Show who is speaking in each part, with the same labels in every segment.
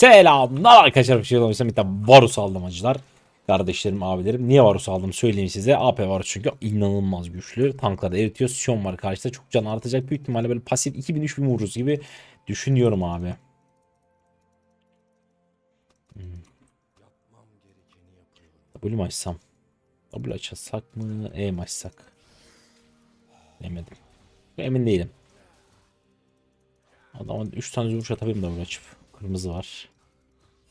Speaker 1: Selamlar arkadaşlar. Bir şey olmuşsa bir tane Varus aldım acılar. Kardeşlerim, abilerim. Niye Varus aldım söyleyeyim size. AP Varus çünkü inanılmaz güçlü. Tankları eritiyor. Sion var karşıda. Çok can artacak. Büyük ihtimalle böyle pasif 2000-3000 vururuz gibi düşünüyorum abi. Hmm. W mu açsam? W açsak mı? E mi açsak? Demedim. Emin değilim. Adama 3 tane vuruş atabilirim W açıp. Kırmızı var.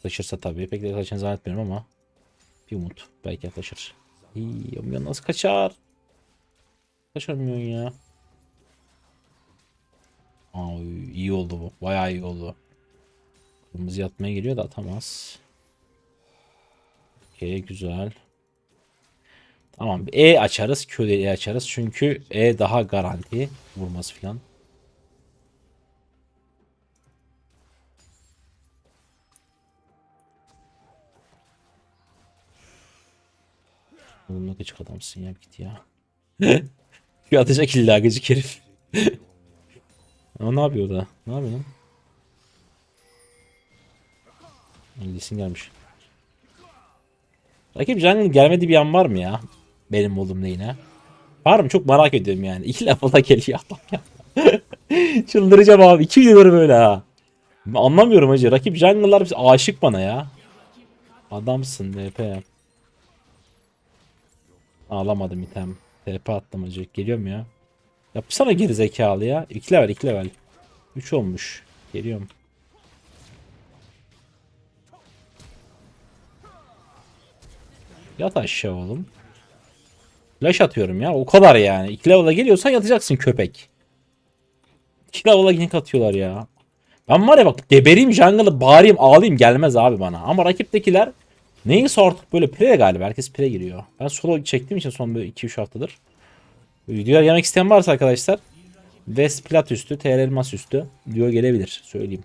Speaker 1: Taşırsa tabii. Pek de yaklaşacağını zannetmiyorum ama. Bir umut. Belki yaklaşır. İyi, Omyon nasıl kaçar? Kaçamıyor ya. Ay, iyi oldu bu. Bayağı iyi oldu. Kırmızı yatmaya geliyor da atamaz. Okey güzel. Tamam. E açarız. Q'de E açarız. Çünkü E daha garanti. Vurması falan. Oğlum ne gıcık adamsın ya git ya. Q atacak illa gıcık herif. o ne yapıyor da? Ne yapıyor lan? Lisin gelmiş. Rakip jungle gelmedi bir an var mı ya? Benim olduğum neyine? Var mı? Çok merak ediyorum yani. İki level'a geliyor adam ya. Çıldıracağım abi. İki videoları böyle ha. Anlamıyorum hacı. Rakip jungle'lar aşık bana ya. Adamsın DP. Ağlamadım item. TP hacı. Geliyorum ya. Yapsana geri zekalı ya. 2 level 2 level. 3 olmuş. Geliyorum. Yat aşağı oğlum. Flash atıyorum ya. O kadar yani. 2 level'a geliyorsan yatacaksın köpek. 2 level'a gank atıyorlar ya. Ben var ya bak gebereyim jungle'ı bağırayım ağlayayım gelmez abi bana. Ama rakiptekiler neyse artık böyle pre galiba. Herkes pre giriyor. Ben solo çektiğim için son böyle 2-3 haftadır. Videolar yemek isteyen varsa arkadaşlar West Plat üstü, TR Elmas üstü video gelebilir söyleyeyim.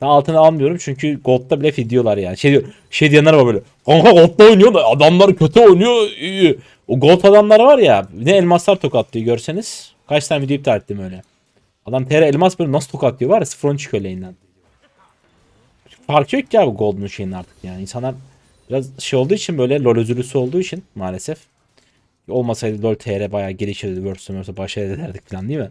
Speaker 1: Ben altını almıyorum çünkü Gold'da bile videolar yani. Şey diyor, şey diyenler var böyle. Kanka Gold'da oynuyor da adamlar kötü oynuyor. iyi." O Gold adamlar var ya ne elmaslar tokatlıyor görseniz. Kaç tane video iptal ettim öyle. Adam TR elmas böyle nasıl tokatlıyor var ya sıfır çıkıyor lane'den. Farkı yok ki abi Gold'un şeyin artık yani. İnsanlar biraz şey olduğu için böyle LoL özürlüsü olduğu için maalesef. Olmasaydı LoL TR bayağı gelişirdi. World'da başarı ederdik falan değil mi?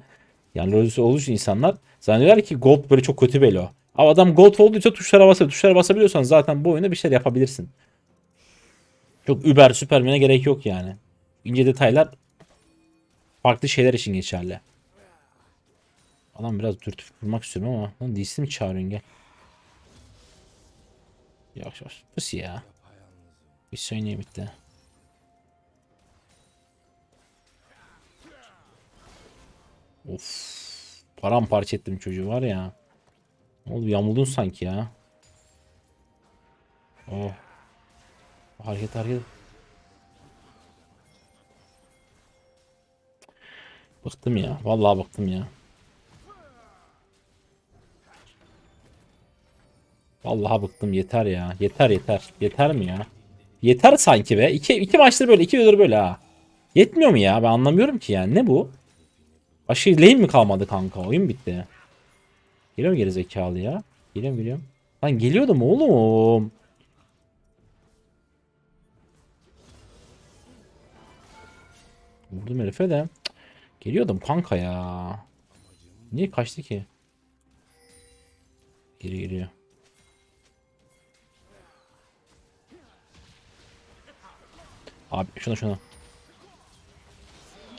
Speaker 1: Yani LoL özürlüsü olduğu için insanlar zannediyorlar ki Gold böyle çok kötü belo. Ama adam Gold olduysa tuşlara basabiliyor. Tuşlara basabiliyorsan zaten bu oyunda bir şeyler yapabilirsin. Çok über süpermene gerek yok yani. İnce detaylar farklı şeyler için geçerli. Adam biraz dürtüp vurmak istiyorum ama lan DC mi çağırıyorsun gel. Yavaş yavaş. Pıs ya. Söyleyeyim bitti. Of. Paramparça ettim çocuğu var ya. Oldu yamuldun sanki ya. Oh. Hareket hareket. Bıktım ya. Vallahi bıktım ya. Vallahi bıktım yeter ya. Yeter yeter. Yeter mi ya? Yeter sanki be. İki, iki maçtır böyle. iki videodur böyle ha. Yetmiyor mu ya? Ben anlamıyorum ki yani. Ne bu? Başka lane mi kalmadı kanka? Oyun bitti. Geliyor mu geri zekalı ya? Geliyorum geliyorum. Lan geliyordum oğlum. Vurdum herife de. Geliyordum kanka ya. Niye kaçtı ki? Geri geliyor. Abi şuna şuna.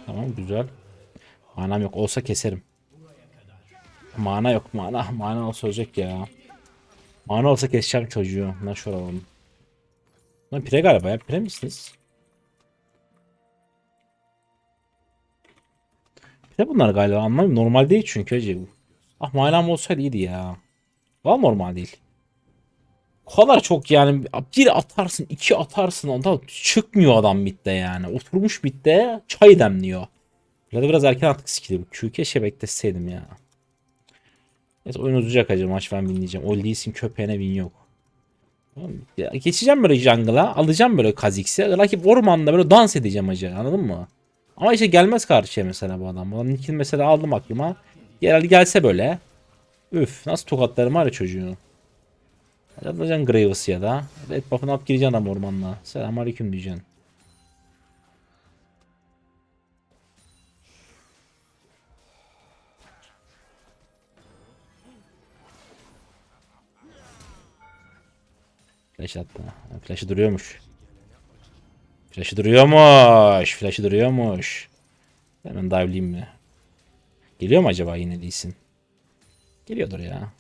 Speaker 1: Tamam güzel. Manam yok. Olsa keserim. Mana yok mana. Mana olsa olacak ya. Mana olsa keseceğim çocuğu. Lan şöyle alalım. Lan pire galiba ya. Pire misiniz? Pire bunlar galiba anlamıyorum. Normal değil çünkü acı. Ah manam olsaydı iyiydi ya. Valla normal değil. Kadar çok yani bir atarsın iki atarsın ondan çıkmıyor adam midde yani. Oturmuş midde çay demliyor. Ya da biraz erken attık skill'i. Q keşke bekleseydim ya. Neyse oyun uzayacak acaba maç ben binleyeceğim. O Lee'sin köpeğine win yok. Ya geçeceğim böyle jungle'a. Alacağım böyle Kha'Zix'i. Rakip ormanda böyle dans edeceğim acaba anladın mı? Ama işte gelmez karşıya mesela bu adam. Adam Nick'in mesela aldım aklıma. Genelde gelse böyle. Üf nasıl tokatlarım var ya çocuğu. Alacaksın Graves ya da. Red buff'ını at gireceksin adam ormanla. Selamünaleyküm diyeceksin. Flash attı. Flash'ı duruyormuş. Flash'ı duruyormuş. Flash'ı duruyormuş. Hemen dive'layayım mı? Geliyor mu acaba yine Lee Sin? Geliyordur ya.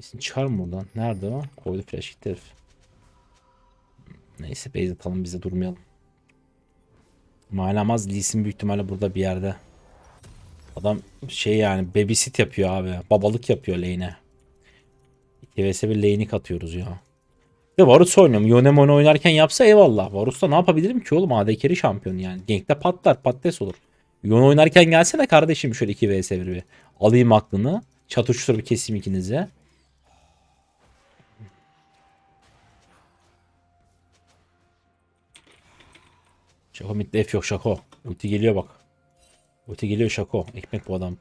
Speaker 1: Sin çıkar mı buradan? Nerede o? Koydu flash gitti herif. Neyse base atalım biz de durmayalım. Malamaz Lee Sin büyük ihtimalle burada bir yerde. Adam şey yani babysit yapıyor abi. Babalık yapıyor lane'e. 2 vs 1 lane'i katıyoruz ya. Ve Varus oynuyorum. Yonemon oynarken yapsa eyvallah. Varus'ta ne yapabilirim ki oğlum? AD carry şampiyon yani. Gank'te patlar patates olur. Yon oynarken gelsene kardeşim şöyle 2 vs 1 bir. Alayım aklını. Çatıştır bir keseyim ikinize. Şako midde F yok Şako. Ulti geliyor bak. Ulti geliyor Şako. Ekmek bu adam.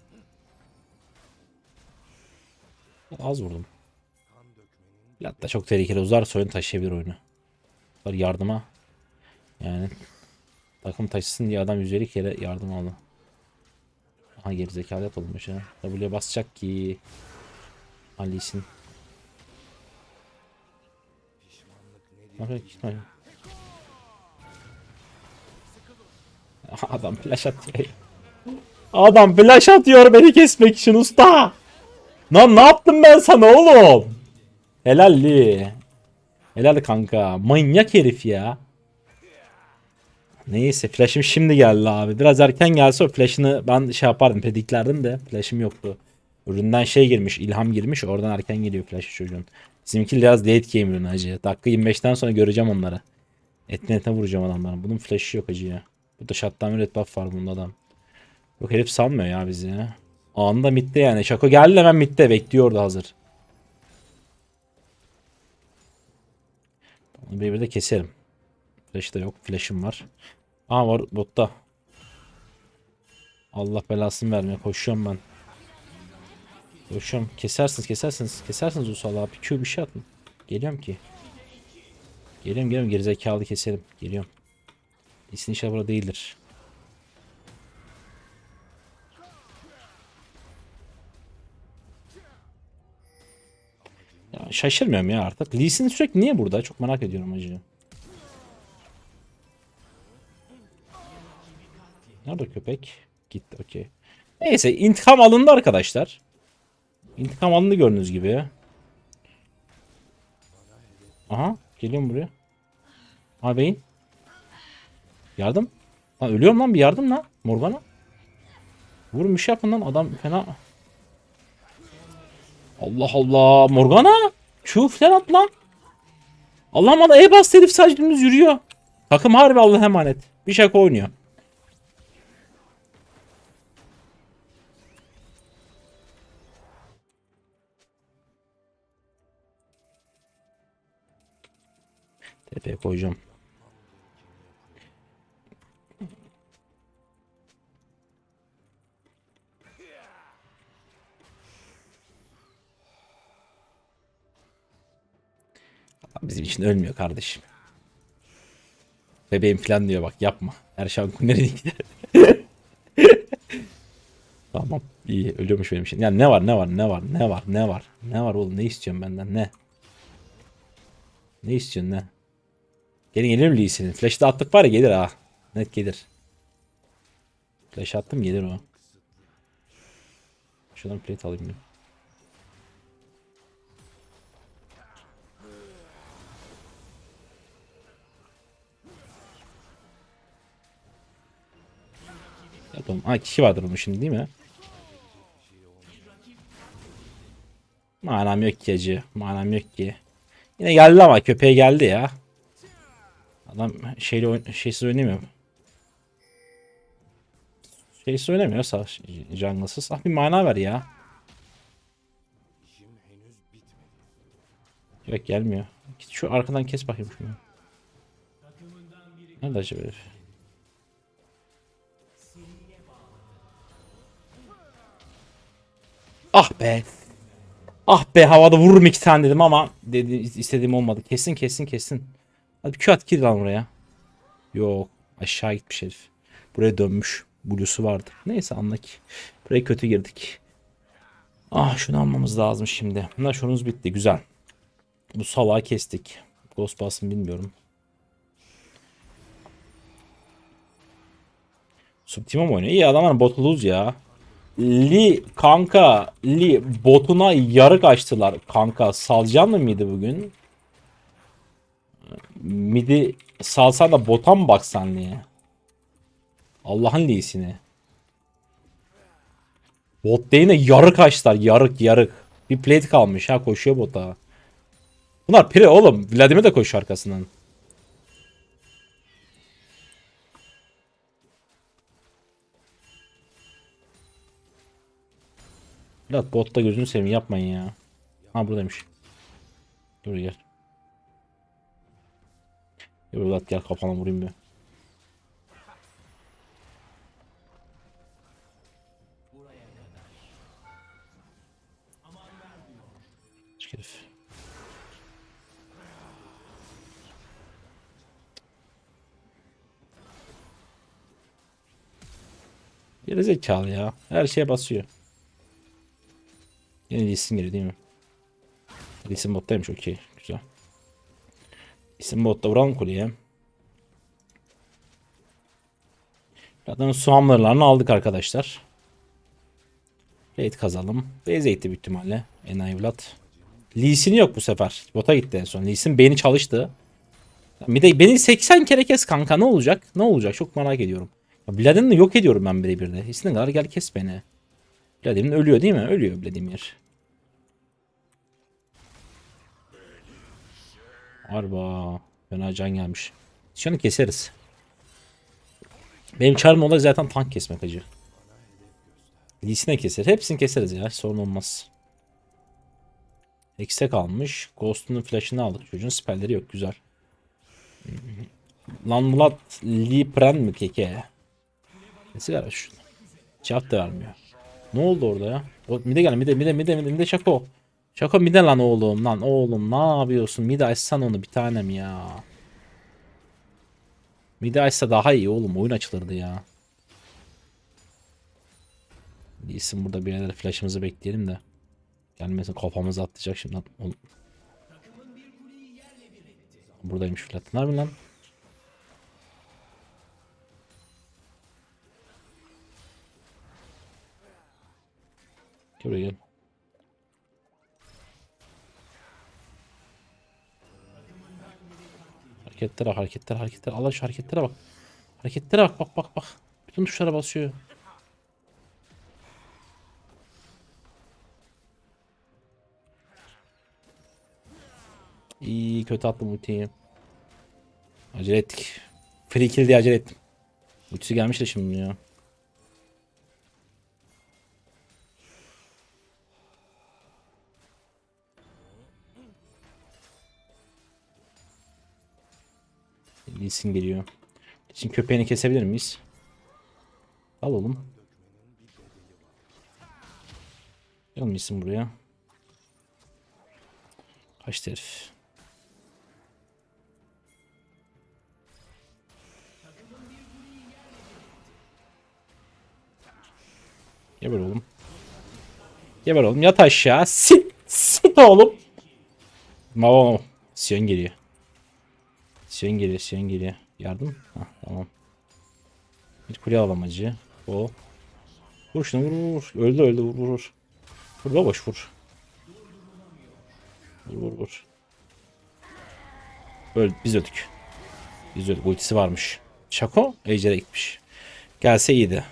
Speaker 1: Az vurdum. Hatta çok tehlikeli uzarsa oyun taşıyabilir oyunu. Var yardıma. Yani takım taşısın diye adam 150 kere yardım aldı. Aha gerizekalı yapılmış ha. W'ye basacak ki. Ali'sin. Adam flash atıyor. Adam flash atıyor beni kesmek için usta. Lan ne yaptım ben sana oğlum? Helalli. Helal kanka. Manyak herif ya. Neyse flash'ım şimdi geldi abi. Biraz erken gelse o flash'ını ben şey yapardım prediklerdim de flash'ım yoktu. Üründen şey girmiş ilham girmiş oradan erken geliyor flash çocuğun. Bizimki biraz late game ürünü hacı. Dakika 25'ten sonra göreceğim onları. Etine etine vuracağım adamların. Bunun flash'ı yok hacı ya. Burada shutdown red buff var bunda adam. Yok herif sanmıyor ya bizi ya. Anında midde yani. Şako geldi hemen midde bekliyordu hazır. Onu bir bir de keserim. Flash da yok. Flash'ım var. Aa var botta. Allah belasını vermeye koşuyorum ben. Koşuyorum. Kesersiniz kesersiniz. Kesersiniz Usal abi. Q bir şey atın. Geliyorum ki. Geliyorum geliyorum. Gerizekalı keserim. Geliyorum. İsin inşallah burada değildir. Ya şaşırmıyorum ya artık. Lee Sin sürekli niye burada? Çok merak ediyorum acı. Nerede köpek? Gitti okey. Neyse intikam alındı arkadaşlar. İntikam alındı gördüğünüz gibi. Aha geliyorum buraya. Ha beyin. Yardım. Lan ölüyorum lan bir yardım lan. Morgana. Vurun bir şey yapın lan adam fena. Allah Allah Morgana. Q falan at lan. Allah'ım bana E bas herif sadece dümdüz yürüyor. Takım harbi Allah'a emanet. Bir şaka oynuyor. Tepeye koyacağım. Bizim için ölmüyor kardeşim. Bebeğim falan diyor bak yapma. Nereye gider? tamam iyi ölüyormuş benim için. Yani ne var ne var ne var ne var ne var ne var oğlum ne istiyorsun benden ne? Ne istiyorsun ne? Gelin gelir mi Lee Sin'in? Flash'ı attık var ya gelir ha. Net gelir. Flash attım gelir o. Şuradan plate alayım bir. Yapalım. Ha kişi vardır onun şimdi değil mi? Manam yok ki acı. Manam yok ki. Yine geldi ama köpeğe geldi ya. Adam şeyle oyn şeysiz oynamıyor. Şeysiz oynamıyor sağ jungle'sız. Ah bir mana ver ya. Yok gelmiyor. Git şu arkadan kes bakayım şunu. Nerede acaba herif? Ah be. Ah be havada vururum iki tane dedim ama dedi, istediğim olmadı. Kesin kesin kesin. Hadi bir Q at gir lan oraya. Yok aşağı gitmiş herif. Buraya dönmüş. Blue'su vardı. Neyse anla ki. Buraya kötü girdik. Ah şunu almamız lazım şimdi. Bunlar şunumuz bitti. Güzel. Bu salağı kestik. Ghost Pass'ın bilmiyorum. Subtima mı oynuyor? İyi adamlar bot ya. Li kanka Li botuna yarık açtılar kanka. Salcan mı mıydı bugün? Midi salsan da bota mı baksan diye. Allah'ın Li'sini. Bot lane'e yarık açtılar. Yarık yarık. Bir plate kalmış ha koşuyor bota. Bunlar pire oğlum. Vladimir de koşuyor arkasından. Vlad botta gözünü seveyim yapmayın ya. Ha buradaymış. Dur gel. Gel Vlad gel kafana vurayım bir. Herif. Geri zekalı ya. Her şeye basıyor. Yine Lee Sin geliyor değil mi? Lee Sin bottaymış okey. Güzel. Lee Sin botta vuralım kuleye. Zaten suamlarlarını aldık arkadaşlar. Raid kazalım. Base eğitti büyük ihtimalle. Enayi Vlad. Lee Sin yok bu sefer. Bota gitti en son. Lee Sin beni çalıştı. Bir de beni 80 kere kes kanka ne olacak? Ne olacak? Çok merak ediyorum. Vladimir yok ediyorum ben birebir de. İstediğin kadar gel kes beni. Vladimir ölüyor değil mi? Ölüyor Vladimir. Harba. Fena can gelmiş. Şunu keseriz. Benim çarım olay zaten tank kesmek acı. Lisine keser. Hepsini keseriz ya. Sorun olmaz. X'e kalmış. Ghost'un flash'ını aldık. Çocuğun spellleri yok. Güzel. Lan Mulat Lee Pren mi keke? Ne sigara şu? Cevap da vermiyor. Ne oldu orada ya? O, mide gel mide mide mide mide mide şako. Şako mide lan oğlum lan oğlum ne yapıyorsun? Mide açsan onu bir tanem ya. Mide açsa daha iyi oğlum oyun açılırdı ya. İyisin burada bir yerlere flash'ımızı bekleyelim de. Gelmesin kafamızı atlayacak şimdi. Oğlum. Buradaymış flat. Ne yapıyorsun lan? Buraya gel. Hareketlere bak, hareketlere, hareketlere. Allah şu hareketlere bak. Hareketlere bak, bak, bak, bak. Bütün tuşlara basıyor. İyi kötü attım ultiyi. Acele ettik. Free kill diye acele ettim. Ultisi gelmiş de şimdi ya. Lee Sin geliyor. Sin köpeğini kesebilir miyiz? Al oğlum. Gel Lee Sin buraya. Kaçtı herif. Geber oğlum. Geber oğlum yat aşağı. Sit. Sit oğlum. Mavo. Sion geliyor. Sion geliyor. Sion geliyor. Yardım. Hah, tamam. Bir kule alalım acı. O. Vur şunu vur vur. Öldü öldü vur vur vur. Vur vur. Vur vur vur. Öl, biz öldük. Biz öldük. Ultisi varmış. Şako Ejder'e gitmiş. Gelse iyiydi.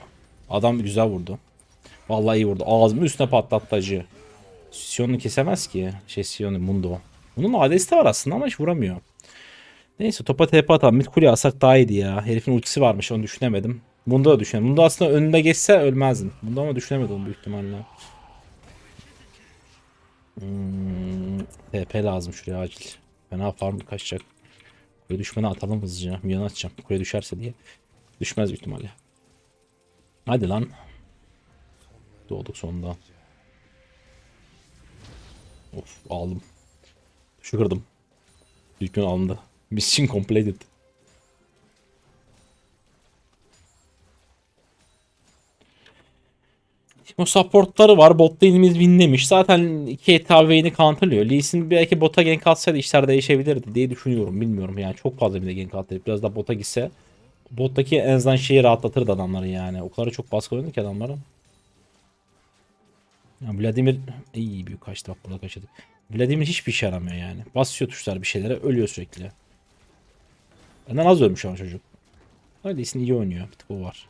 Speaker 1: Adam güzel vurdu. Vallahi iyi vurdu. Ağzımın üstüne patlattı. Sion'u kesemez ki. Şey Sion'u Mundo. Bunun adresi de var aslında ama hiç vuramıyor. Neyse topa TP atalım. Mid kuleye alsak daha iyiydi ya. Herifin ultisi varmış onu düşünemedim. Mundo da düşünemedim. Mundo aslında önünde geçse ölmezdim. Mundo ama düşünemedim büyük ihtimalle. Hmm, TP lazım şuraya acil. Fena farm kaçacak. Kule düşmeni atalım hızlıca. Milyon atacağım. Kule düşerse diye. Düşmez büyük ihtimalle. Hadi lan. Doğduk sonunda. Of aldım. Şu kırdım. İlk gün alındı. Mission completed. O supportları var. Bot lane'imiz winlemiş. Zaten iki lane'i counterlıyor. Lee Sin belki bota gank atsaydı işler değişebilirdi diye düşünüyorum. Bilmiyorum yani. Çok fazla bir de gank attı. Biraz da bota gitse. Bottaki en azından şeyi rahatlatırdı adamları yani. O kadar çok baskı oynadı ki adamların. Ya Vladimir iyi büyük kaçtı bak burada kaçırdık. Vladimir hiçbir işe yaramıyor yani. Basıyor tuşlar bir şeylere ölüyor sürekli. Benden az ölmüş ama çocuk. Öyleyse iyi oynuyor. Bir tık o var.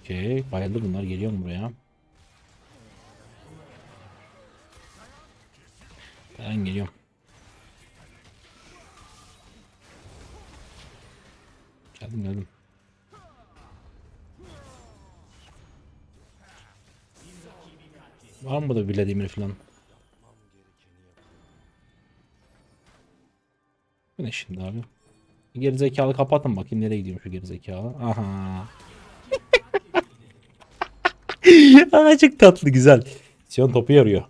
Speaker 1: Okey. Bayıldı bunlar. Geliyor mu buraya? Ben geliyorum. Geldim geldim. Var mı burada Vladimir falan? Bu ne şimdi abi? Gerizekalı kapatın bakayım nereye gidiyor şu gerizekalı. Aha. Aa, çok tatlı güzel. Sion topu yarıyor.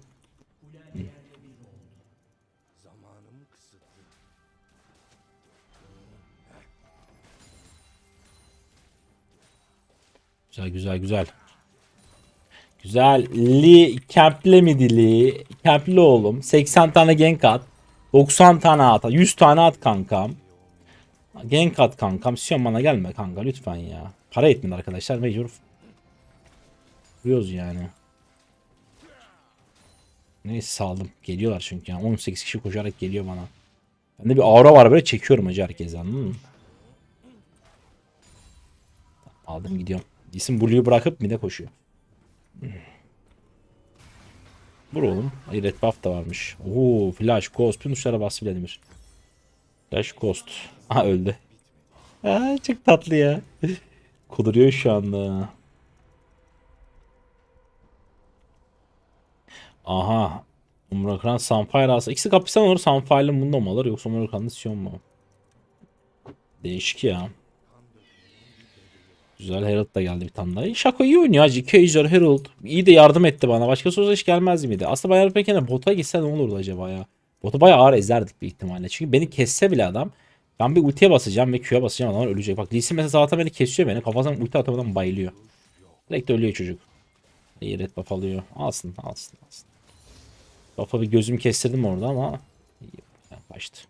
Speaker 1: Güzel güzel güzel. Güzel. Lee Kemp'le mi dili? Kemp'le oğlum. 80 tane gank at. 90 tane at. 100 tane at kankam. Gank at kankam. Sion bana gelme kanka lütfen ya. Para etmedi arkadaşlar. Mecbur. Vuruyoruz yani. Neyse saldım. Geliyorlar çünkü yani. 18 kişi koşarak geliyor bana. Bende bir aura var böyle çekiyorum acı herkese anladın mı? Aldım gidiyorum. İsim Blue'yu bırakıp mide koşuyor. Vur oğlum. Ay red buff da varmış. Oo flash ghost. Tüm tuşlara bas Vladimir. Flash ghost. Aha öldü. Aa, çok tatlı ya. Kuduruyor şu anda. Aha. Umrakan Sunfire alsa. İkisi kapışsan olur. Sunfire'ın bunda mı alır yoksa Umrakan'ın Sion mu? Değişik ya. Güzel Herald da geldi bir tane daha. Şako iyi oynuyor hacı. Kaiser Herald. İyi de yardım etti bana. Başkası olsa hiç gelmez miydi? Aslında Bayar Peken'e bota gitse ne olurdu acaba ya? Botu bayağı ağır ezerdik bir ihtimalle. Çünkü beni kesse bile adam. Ben bir ultiye basacağım ve Q'ya basacağım adamlar ölecek. Bak Lee Sin mesela zaten beni kesiyor beni. Kafasından ulti atamadan bayılıyor. Direkt ölüyor çocuk. İyi red buff alıyor. Alsın alsın alsın. Buff'a bir gözüm kestirdim orada ama iyi, kaçtı.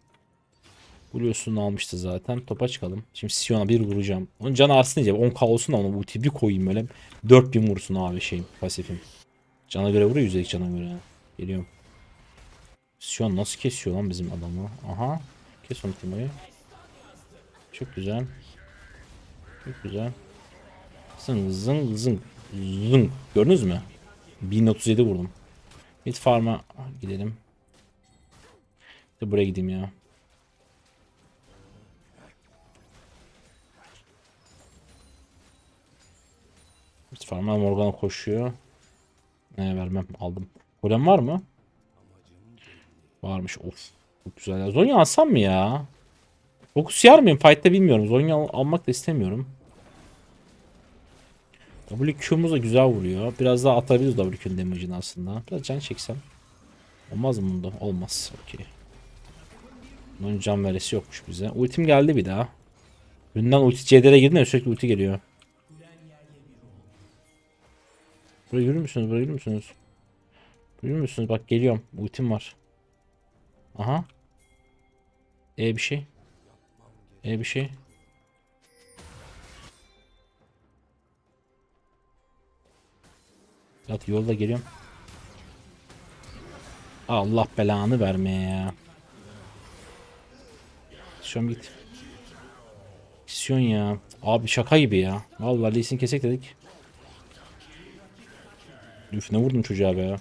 Speaker 1: Blue'sunu almıştı zaten. Topa çıkalım. Şimdi Sion'a bir vuracağım. Onun canı artsın diye 10k olsun da onu ulti bir koyayım böyle. 4000 vursun abi şeyim pasifim. Cana göre vuruyor yüzdelik cana göre. Geliyorum. Sion nasıl kesiyor lan bizim adamı? Aha. Kes onu Timo'yu. Çok güzel. Çok güzel. Zıng zıng zıng zıng. Gördünüz mü? 1037 vurdum. Mid farm'a gidelim. De buraya gideyim ya. Farm'a Morgana koşuyor. Ne vermem aldım. Golem var mı? Varmış. Of. Çok güzel. ya. Zonya alsam mı ya? Fokus yer miyim? Fight'ta bilmiyorum. Zonya al- almak da istemiyorum. WQ'muz da güzel vuruyor. Biraz daha atabiliriz WQ'nun damage'ini aslında. Biraz can çeksem. Olmaz mı bunda? Olmaz. Okey. Bunun can veresi yokmuş bize. Ultim geldi bir daha. Önden ulti CDR'e girdi de sürekli ulti geliyor. Buraya yürür müsünüz? Buraya yürür müsünüz? Yürür müsünüz? Bak geliyorum. Ultim var. Aha. E bir şey. E bir şey. Yat yolda geliyorum. Allah belanı vermeye ya. Sion git. Sion ya. Abi şaka gibi ya. Vallahi Lee kesek dedik. Üf ne vurdum çocuğa be ya.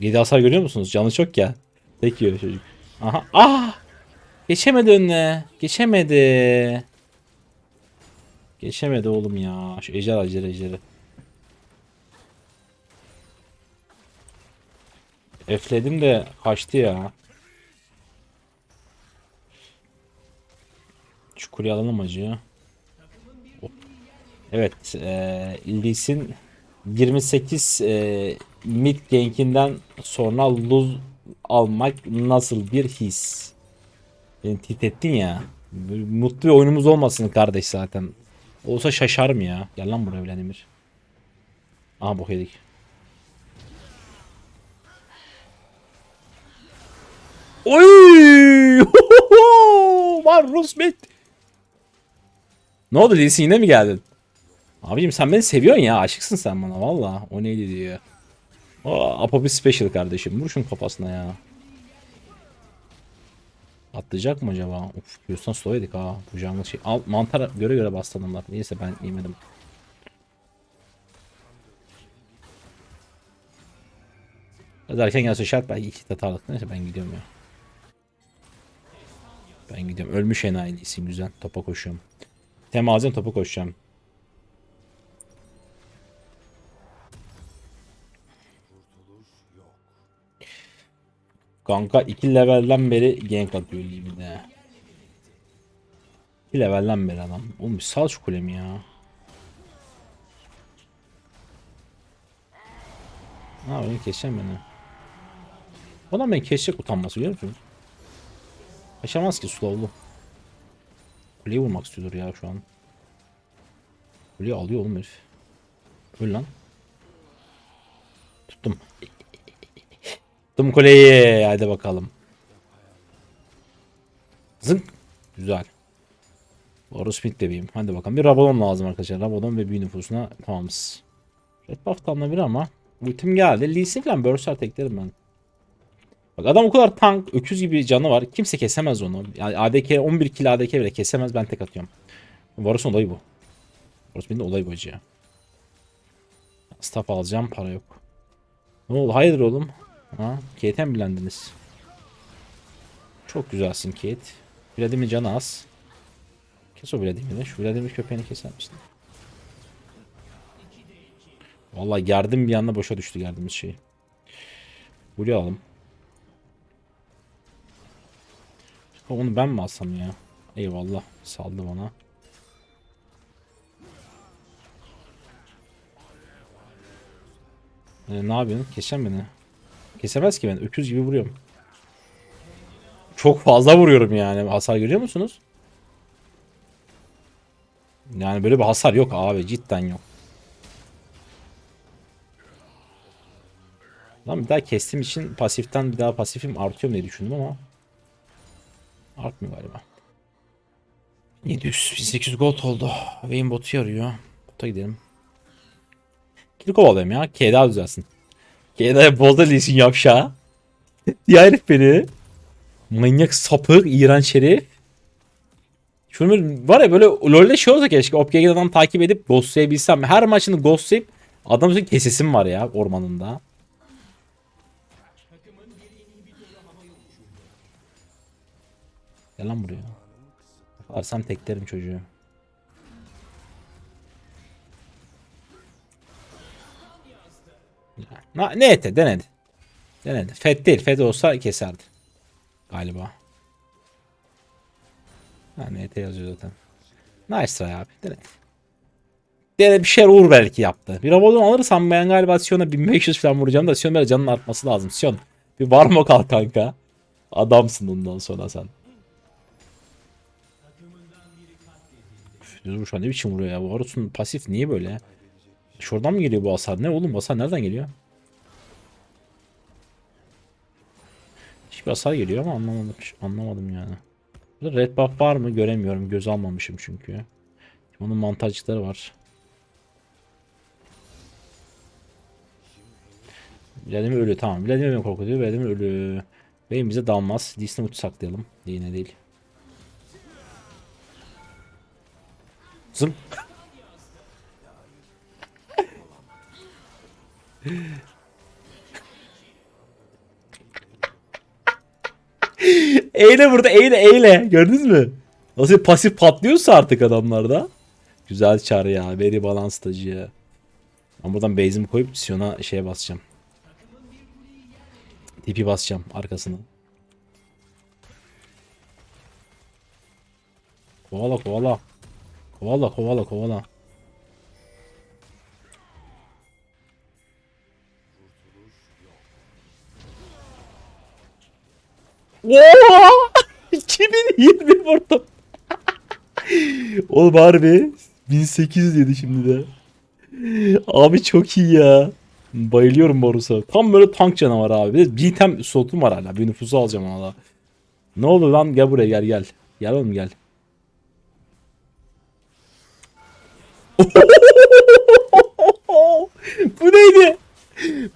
Speaker 1: 7 hasar görüyor musunuz? Canı çok ya. Tek yiyor çocuk. Aha. Ah! Geçemedi önüne. Geçemedi. Geçemedi oğlum ya. Şu ejder ejder ejderi. Efledim de kaçtı ya. Şu kuleyi alalım acı. Evet. E, Lee Sin 28 e, mid gankinden sonra lose almak nasıl bir his? Beni tilt ettin ya. Mutlu bir oyunumuz olmasın kardeş zaten. Olsa şaşarım ya. Gel lan buraya Vladimir. Aha bok yedik. Oy! Var Rusmet. Ne oldu Lee Sin yine mi geldin? Abicim sen beni seviyorsun ya. Aşıksın sen bana valla. O neydi diyor. O Apo bir special kardeşim. Vur şunun kafasına ya. Atlayacak mı acaba? Uf, Houston slow yedik ha. Bu jungle şey. Al, mantar göre göre bastı adamlar. Neyse ben yemedim. Biraz erken gelse şart belki iki tatarlık. Neyse ben gidiyorum ya. Ben gidiyorum. Ölmüş enayi isim güzel. Topa koşuyorum. Tema topa koşacağım. Kanka 2 levelden beri gank atıyor de. 2 levelden beri adam. Oğlum sal şu kulemi ya. Ha beni keseceğim beni. Adam beni kesecek utanması biliyor musun? Kaçamaz ki slowlu. Kuleyi vurmak istiyordur ya şu an. Kuleyi alıyor oğlum herif. Öl lan. Tuttum. Tuttum kuleyi. Hadi bakalım. Zınk. Güzel. Boru Smith de büyüğüm. Hadi bakalım. Bir Rabadon lazım arkadaşlar. Rabadon ve büyü nüfusuna tamamız. Red buff bir ama ultim geldi. Lee Sin falan Berserker teklerim ben. Bak adam o kadar tank, öküz gibi canı var. Kimse kesemez onu. Yani ADK 11 kill ADK bile kesemez. Ben tek atıyorum. Varus'un olayı bu. Varus benim de olayı bu hacı ya. Staff alacağım para yok. Ne oldu? Hayırdır oğlum? Ha, Kate'e mi bilendiniz? Çok güzelsin Kate. Vladimir canı az. Kes o Vladimir'i. Şu Vladimir köpeğini keser misin? Vallahi gerdim bir anda boşa düştü gerdiğimiz şey. Buraya alalım. Onu ben mi alsam ya? Eyvallah. Saldı bana. Ee, ne yapıyorsun? Keseceksin beni. Kesemez ki ben. Öküz gibi vuruyorum. Çok fazla vuruyorum yani. Hasar görüyor musunuz? Yani böyle bir hasar yok abi. Cidden yok. Lan bir daha kestim için pasiften bir daha pasifim artıyor diye düşündüm ama artmıyor galiba. 700 1800 gold oldu. Vayne botu yarıyor. Bota gidelim. Kill kovalayayım ya. K düzelsin. Daha bolda lisin yavşağı. Diğer herif beni. Manyak sapık, iğrenç herif. Şunu var ya böyle LoL'de şey olsa keşke Opge'den adam takip edip ghostlayabilsem. Her maçını ghostlayıp adam için kesesim var ya ormanında. Gel lan buraya. Varsam teklerim çocuğu. Na, ne ete denedi. Denedi. Fed değil. Fed olsa keserdi. Galiba. Ha NT yazıyor zaten. Nice try abi. Denedi. Dene bir şeyler Uğur belki yaptı. Bir Rabadon alırsam ben galiba Sion'a 1500 falan vuracağım da Sion canının artması lazım. Sion bir var mı kal kanka? Adamsın ondan sonra sen. Dur şu an ne biçim vuruyor ya? Bu Horus'un pasif niye böyle? Şuradan mı geliyor bu hasar? Ne oğlum hasar nereden geliyor? Hiçbir hasar geliyor ama anlamadım, anlamadım yani. Burada red buff var mı göremiyorum. Göz almamışım çünkü. Onun mantarcıkları var. Vladimir ölü tamam. Vladimir beni korkutuyor. Vladimir ölü. Benim bize dalmaz. Disney mutu saklayalım. Yine değil. Zım. eyle burada eyle eyle. Gördünüz mü? Nasıl pasif patlıyorsa artık adamlarda. Güzel çar ya. Veri balans tacı ya. Ben buradan base'imi koyup Sion'a şeye basacağım. TP basacağım arkasını. Kovala kovala. Kovala kovala kovala. Oha! 2020 vurdum. Oğlum harbi 1800 yedi şimdi de. Abi çok iyi ya. Bayılıyorum Borus'a. Tam böyle tank canavarı abi. Bir de bir item slotum var hala. Bir nüfusu alacağım hala. Ne olur lan gel buraya gel gel. Gel oğlum gel. Bu neydi?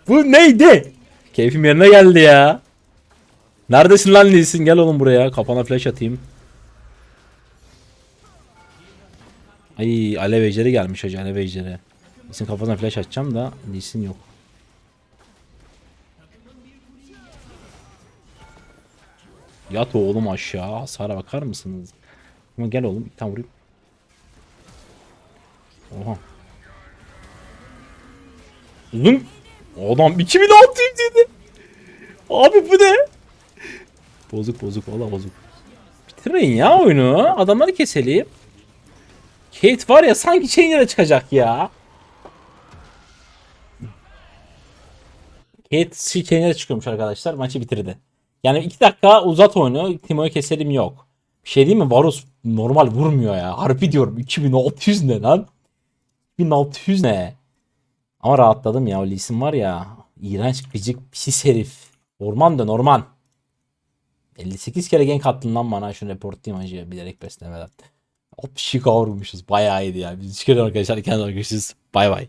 Speaker 1: Bu neydi? Keyfim yerine geldi ya. Neredesin lan Lee Sin? Gel oğlum buraya. Kafana flash atayım. Ay alev ejderi gelmiş hacı alev ejderi. Lee Sin kafasına flash atacağım da Lee Sin yok. Yat oğlum aşağı. Sara bakar mısınız? Ama gel oğlum. Tane vurayım. Oha. Uzun. Adam 2600 yedi. Abi bu ne? Bozuk bozuk valla bozuk. Bitirmeyin ya oyunu. Adamları keselim. Kate var ya sanki Challenger'a çıkacak ya. Kate Challenger'a çıkıyormuş arkadaşlar. Maçı bitirdi. Yani 2 dakika uzat oyunu. Timo'yu keselim yok. Bir şey değil mi? Varus normal vurmuyor ya. Harbi diyorum. 2600 ne lan? 2600 ne? Ama rahatladım ya. O Lee var ya. iğrenç gıcık pis herif. Orman dön orman. 58 kere gank attın lan bana. Şunu reportlayayım hacı bilerek beslemeden. Hop şık vurmuşuz. Bayağı iyiydi ya. Biz çıkarız arkadaşlar. Kendinize görüşürüz. Bay bay.